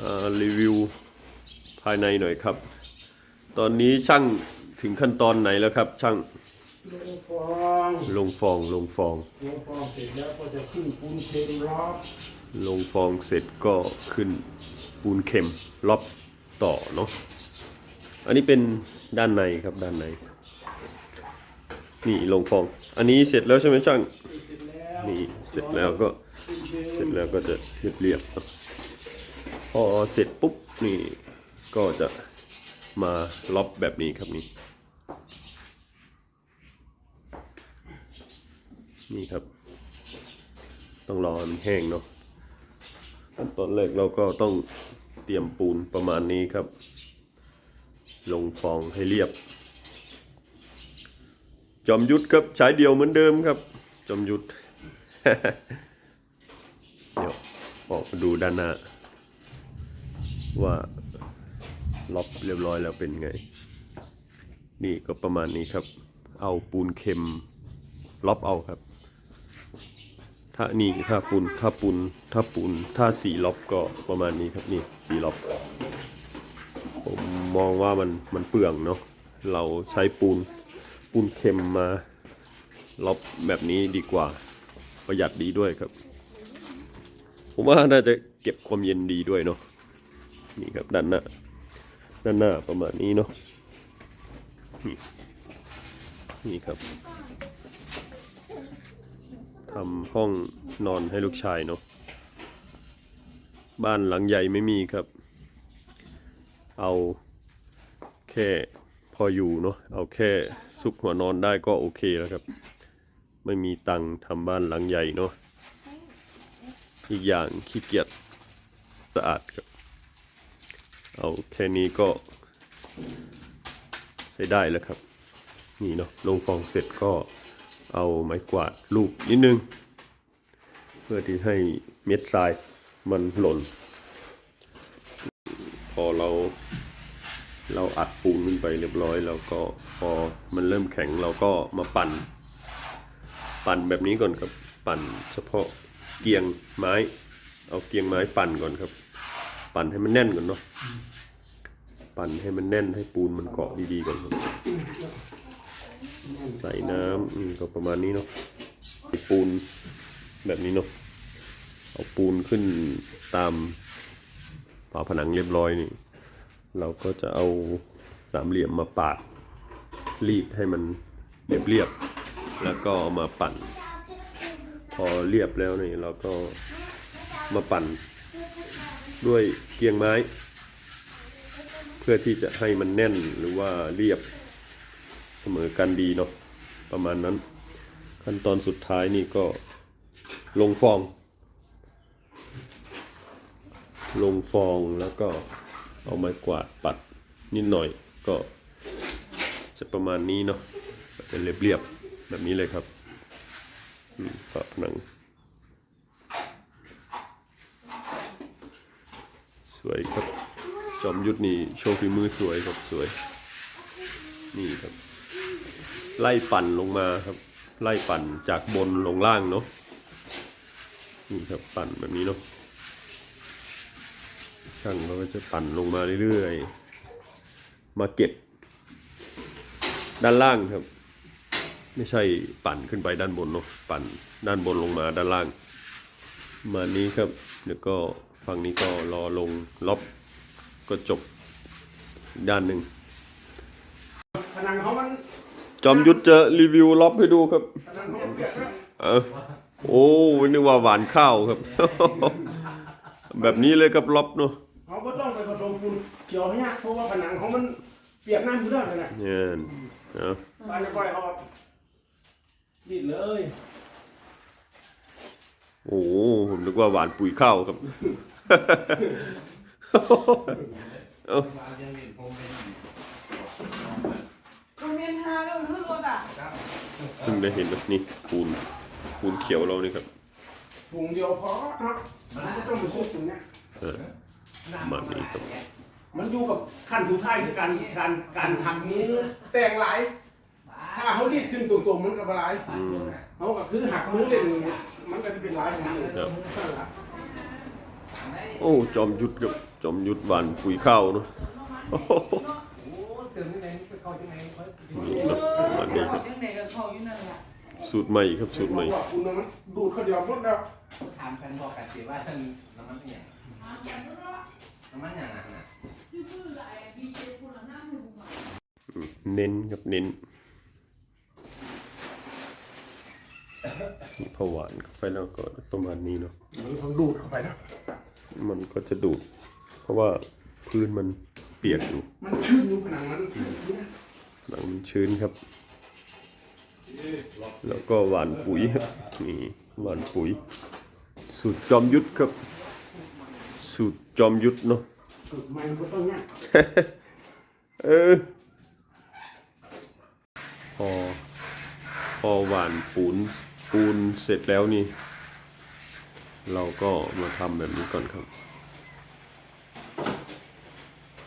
อ่ารีวิวภายในหน่อยครับ ตอนนี้ช่างถึงขั้นตอนไหนแล้วครับ ช่างลงฟองลงฟองลงฟองลงฟองเสร็จแล้วก็จะขึ้นปูนเค็มรอบลงฟองเสร็จก็ขึ้นปูนเข็มล็อบต่อเนาะอันนี้เป็นด้านในครับด้านในนี่ลงฟอง อันนี้เสร็จแล้วใช่ไหมช่างเสร็จแล้วนี่เสร็จแล้วก็ขึ้นเค็มเสร็จแล้วก็จะเรียบเรียบๆครับ พอเสร็จปุ๊บนี่ก็จะมาล็อบแบบนี้ครับนี่นี่ครับ ต้องรอมันแห้งเนาะตอนแรกเราก็ต้องเตรียมปูนประมาณนี้ครับ ลงฟองให้เรียบ จอมยุทธครับใช้เดียวเหมือนเดิมครับ จอมยุทธเดี๋ยวออกมาดูด้านหน้า ว่าล็อบเรียบร้อยแล้วเป็นไง นี่ก็ประมาณนี้ครับ เอาปูนเค็มล็อบเอาครับ ถ้านี่ถ้าปูนถ้าปูนถ้าปูนถ้าสีล็อบก็ประมาณนี้ครับนี่สีล็อบผมมองว่ามันมันเปลืองเนาะเราใช้ปูนปูนเค็มมาล็อบแบบนี้ดีกว่าประหยัดดีด้วยครับ ผมว่าน่าจะเก็บความเย็นดีด้วยเนาะ นี่ครับด้านหน้าด้านหน้าประมาณนี้เนาะนี่นี่ครับทำห้องนอนให้ลูกชายเนาะบ้านหลังใหญ่ไม่มีครับ เอาแค่พออยู่เนาะเอาแค่ซุกหัวนอนได้ก็โอเคแล้วครับ ไม่มีตังค์ทำบ้านหลังใหญ่เนาะอีกอย่างขี้เกียจสะอาดครับ เอาแค่นี้ก็ใช้ได้แล้วครับ นี่เนาะลงฟองเสร็จก็เอาไม้กวาดลูบนิดนึง เพื่อที่ให้เม็ดทรายมันหล่น พอเราเราอัดปูนขึ้นไปเรียบร้อย แล้วก็พอมันเริ่มแข็งเราก็มาปั่น ปั่นแบบนี้ก่อนครับ ปั่นเฉพาะเกียงไม้ เอาเกียงไม้ปั่นก่อนครับ ปั่นให้มันแน่นก่อนเนาะปั่นให้มันแน่นให้ปูนมันเกาะดีๆก่อนครับใส่น้ำอืมก็ประมาณนี้เนาะปูนแบบนี้เนาะเอาปูนขึ้นตามฝาผนังเรียบร้อยนี่ เราก็จะเอาสามเหลี่ยมมาปาดรีดให้มันเรียบๆแล้วก็เอามาปั่น พอเรียบแล้วนี่เราก็มาปั่น ด้วยเกียงไม้ เพื่อที่จะให้มันแน่นหรือว่าเรียบเสมอกันดีเนาะประมาณนั้น ขั้นตอนสุดท้ายนี่ก็ลงฟอง ลงฟองแล้วก็เอาไม้กวาดปัดนิดหน่อยก็จะประมาณนี้เนาะจะเรียบๆแบบนี้เลยครับอืมฝาผนัง วยครับ จอมยุทธนี่โชว์ฝีมือสวยครับสวย นี่ครับ ไล่ปั่นลงมาครับ ไล่ปั่นจากบนลงล่างเนาะนี่ครับปั่นแบบนี้เนาะช่างเขาก็จะปั่นลงมาเรื่อยๆ มาเก็บ ด้านล่างครับ ไม่ใช่ปั่นขึ้นไปด้านบนเนาะปั่นด้านบนลงมาด้านล่าง มานี้ครับเดี๋ยวก็ ฝั่งนี้ก็รอลงล็อบก็จบอีกด้านหนึ่งผนังเขามันจอมยุทธจะรีวิวล็อบให้ดูครับผนังเขามันเปียกนะเออโอ้นึกว่าหวานข้าวครับ แบบนี้เลยครับล็อบเนาะเขาก็ต้องไปผสมปูนเขียวให้ยากเพราะว่าผนังเขามันเปียกน้ำอยู่แล้วนั่นแหละเนี่ยเอาบ้านจะปล่อยเขาดิดเลยโอ้ผมนึกว่าหวานปุ๋ยข้าวครับเอา โรงเรียนฮาแล้วขึ้นรถอะเพิ่งได้เห็นแบบนี้ปูนปูนเขียวเรานี่ครับถุงเดียวพอครับมันไม่ต้องไปซื้อถุงเนี้ยเออประมาณนี้ครับมันอยู่กับขั้นสุดท้ายคือการการการหักมือแต่งหลาย ถ้าเขารีดขึ้นตรงๆมันก็บหลายอืม เขาก็คือหักมือเล่นมันก็จะเป็นหลายของมันเลยครับ นั่นแหละ โอ้จอมยุทธกับจอมยุทธหวานปุ๋ยข้าวเนาะโอ้โหโอ้เติมที่ไหนไปเข้าที่ไหนเขานี่เนาะประมาณนี้ครับยังไงก็เขาอยู่นั่นแหละสูตรใหม่ครับสูตรใหม่ว่าคุณน่ะมันดูดเขาเดียวหมดแล้วถามกันบอกกันสิว่าท่านน้ำมันเนี่ยน้ำมันอย่างนั้นน่ะอืมเน้นครับเน้นนี่พอหวานเข้าไปแล้วก็ประมาณนี้เนาะมันต้องดูดเข้าไปนะ มันก็จะดูด เพราะว่าพื้นมันเปียกอยู่มันชื้นอยู่ผนังมันชื้นอยู่นะหนังมันชื้นครับ แล้วก็หวานปุ๋ยครับนี่หวานปุ๋ย สูตรจอมยุทธครับ สูตรจอมยุทธเนาะสูตรใหม่มันก็ต้องเนี้ยเออพอพอหวานปูนปูนเสร็จแล้วนี่ เราก็มาทำแบบนี้ก่อนครับ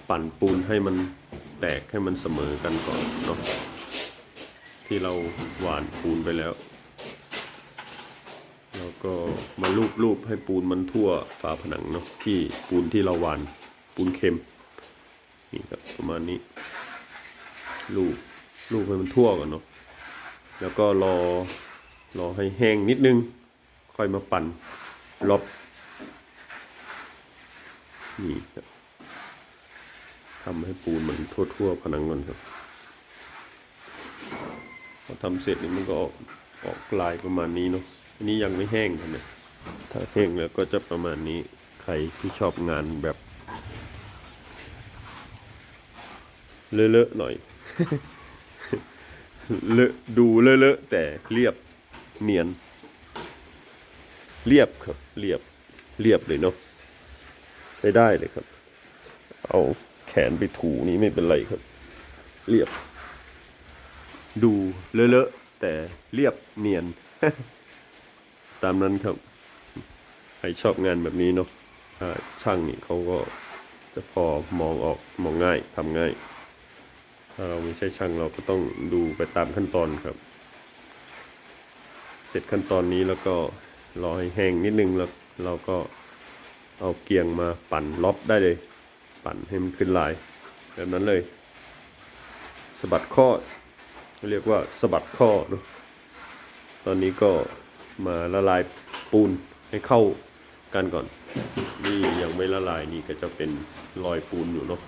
ปั่นปูนให้มันแตกให้มันเสมอกันก่อนเนาะที่เราหวานปูนไปแล้ว แล้วก็มาลูบๆให้ปูนมันทั่วฝาผนังเนาะที่ปูนที่เราหวานปูนเค็มนี่ครับประมาณนี้ลูบลูบให้มันทั่วก่อนเนาะแล้วก็รอรอให้แห้งนิดนึง ค่อยมาปั่น ลบ นี่ครับทำให้ปูนมันทั่วทั่วๆผนังก่อนครับ พอทำเสร็จนี่มันก็ออกออกลายประมาณนี้เนาะ อันนี้ยังไม่แห้งครับเนี่ย ถ้าแห้งแล้วก็จะประมาณนี้ ใครที่ชอบงานแบบเลอะๆหน่อย เลอะดูเลอะๆแต่เรียบเนียน เรียบครับ เรียบ เรียบเลยเนาะใช้ได้เลยครับ เอาแขนไปถูนี่ไม่เป็นไรครับ เรียบ ดูเลอะๆแต่เรียบเนียน ตามนั้นครับ ใครชอบงานแบบนี้เนาะช่างนี่เขาก็จะพอมองออกมองง่ายทำง่ายถ้าเราไม่ใช่ช่างเราก็ต้องดูไปตามขั้นตอนครับ เสร็จขั้นตอนนี้แล้วก็ รอให้แห้งนิดนึงแล้วเราก็เอาเกียงมาปั่นล็อบได้เลย ปั่นให้มันขึ้นลาย แบบนั้นเลยสะบัดข้อ เรียกว่าสะบัดข้อเนะตอนนี้ก็มาละลายปูนให้เข้ากันก่อน นี่ยังไม่ละลายนี่ก็จะเป็นรอยปูนอยู่เนาะ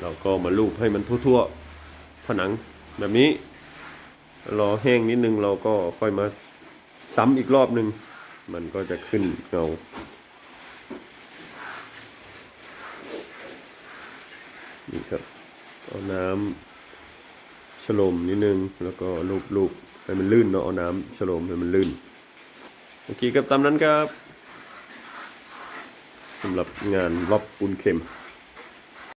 เราก็มาลูบให้มันทั่วๆ ผนังแบบนี้ รอแห้งนิดนึงเราก็ค่อยมาซ้ำอีกรอบนึง มันก็จะขึ้นเงานี่ครับเอาน้ำฉลมนิดนึง แล้วก็ลูบๆให้มันลื่นเนาะเอาน้ำฉลมให้มันลื่นโอเคครับตามนั้นครับสำหรับงานล็อบปูนเข็ม